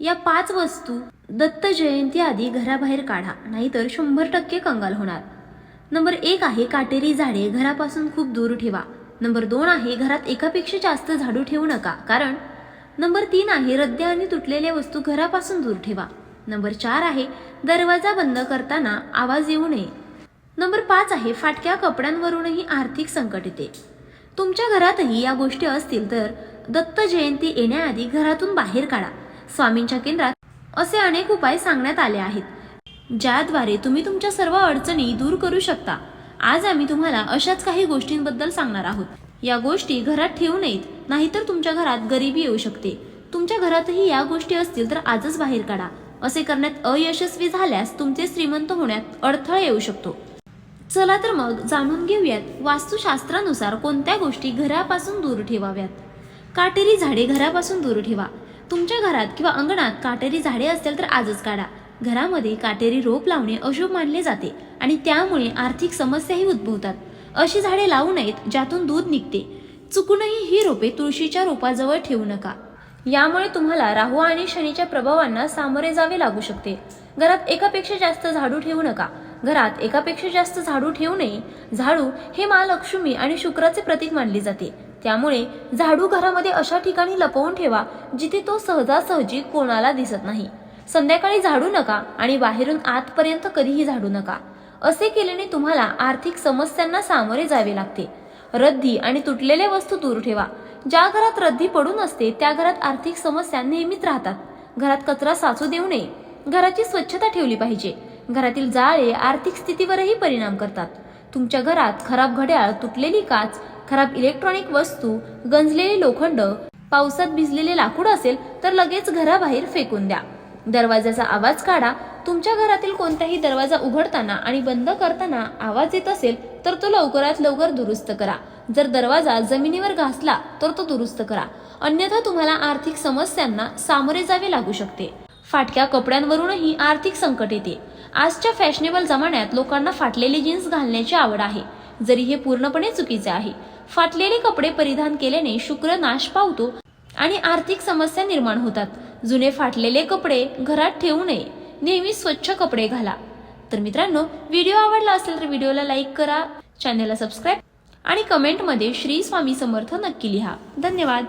या पाच वस्तू दत्त जयंती आधी घराबाहेर काढा नाहीतर शंभर टक्के कंगाल होणार. नंबर एक आहे काटेरी झाडे घरापासून खूप दूर ठेवा. नंबर दोन आहे घरात एकापेक्षा जास्त झाडू ठेवू नका कारण नंबर तीन आहे रद्द्या आणि तुटलेल्या वस्तू घरापासून दूर ठेवा. नंबर चार आहे दरवाजा बंद करताना आवाज येऊ नये. नंबर पाच आहे फाटक्या कपड्यांवरूनही आर्थिक संकट येते. तुमच्या घरातही या गोष्टी असतील तर दत्त जयंती येण्याआधी घरातून बाहेर काढा. स्वामींच्या केंद्रात असे अनेक उपाय सांगण्यात आले आहेत ज्याद्वारे तुम्ही तुमच्या सर्व अडचणी दूर करू शकता. आज आम्ही तुम्हाला अशाच काही गोष्टींबद्दल सांगणार आहोत. या गोष्टी घरात ठेवू नयेत नाहीतर तुमच्या घरात गरिबी येऊ शकते. तुमच्या घरातही या गोष्टी असतील तर आजच बाहेर काढा. असे करण्यात अयशस्वी झाल्यास तुमचे श्रीमंत होण्यात अडथळा येऊ शकतो. चला तर मग जाणून घेऊयात वास्तुशास्त्रानुसार कोणत्या गोष्टी घरापासून दूर ठेवाव्यात. काटेरी झाडे घरापासून दूर ठेवा. तुमच्या घरात किंवा अंगणात काटेरी झाडे असतील तर आजच काढा. घरामध्ये काटेरी रोप लावणे अशुभ मानले जाते आणि त्यामुळे आर्थिक समस्याही उद्भवतात. अशी झाडे लावू नयेत ज्यातून दूध निघते. चुकूनही ही रोपे तुळशीच्या रोपाजवळ ठेवू नका. यामुळे तुम्हाला राहू आणि शनीच्या प्रभावांना सामोरे जावे लागू शकते. घरात एकापेक्षा जास्त झाडू ठेवू नका. घरात एकापेक्षा जास्त झाडू ठेवू नये. झाडू हे महालक्ष्मी आणि शुक्राचे प्रतीक मानले जाते. त्यामुळे झाडू घरामध्ये अशा ठिकाणी लपवून ठेवा जिथे तो सहजासहजी कोणाला दिसत नाही. संध्याकाळी झाडू नका आणि बाहेरून आतपर्यंत कधीही झाडू नका. असे केल्याने तुम्हाला आर्थिक समस्यांना सामोरे जावे लागते. रद्दी आणि तुटलेल्या वस्तू दूर ठेवा. ज्या घरात रद्दी पडून असते त्या घरात आर्थिक समस्या नेहमीच राहतात. घरात कचरा साचू देऊ नये. घराची स्वच्छता ठेवली पाहिजे. घरातील जाळे आर्थिक स्थितीवरही परिणाम करतात. तुमच्या घरात खराब घड्याळ तुटलेली काच खराब इलेक्ट्रॉनिक वस्तू गंजलेले लोखंड पावसात भिजलेले लाकूड असेल तर लगेच घराबाहेर फेकून द्या. दरवाजाचा आवाज काढा. तुमच्या घरातील कोणताही दरवाजा उघडताना आणि बंद करताना आवाज येत असेल तर तो लवकरात लवकर दुरुस्त करा. जर दरवाजा जमिनीवर घासला तर तो दुरुस्त करा. अन्यथा तुम्हाला आर्थिक समस्यांना सामोरे जावे लागू शकते. फाटक्या कपड्यांवरूनही आर्थिक संकट येते. आजच्या फॅशनेबल जमान्यात लोकांना फाटलेली जीन्स घालण्याची आवड आहे. जरी हे पूर्णपणे चुकीचे आहे फाटलेले कपडे परिधान केल्याने शुक्र नाश पावतो आणि आर्थिक समस्या निर्माण होतात. जुने फाटलेले कपडे घरात ठेवू नये. नेहमी स्वच्छ कपडे घाला. तर मित्रांनो व्हिडिओ आवडला असेल तर व्हिडिओला लाईक करा चॅनलला सबस्क्राईब आणि कमेंटमध्ये श्री स्वामी समर्थ नक्की लिहा. धन्यवाद.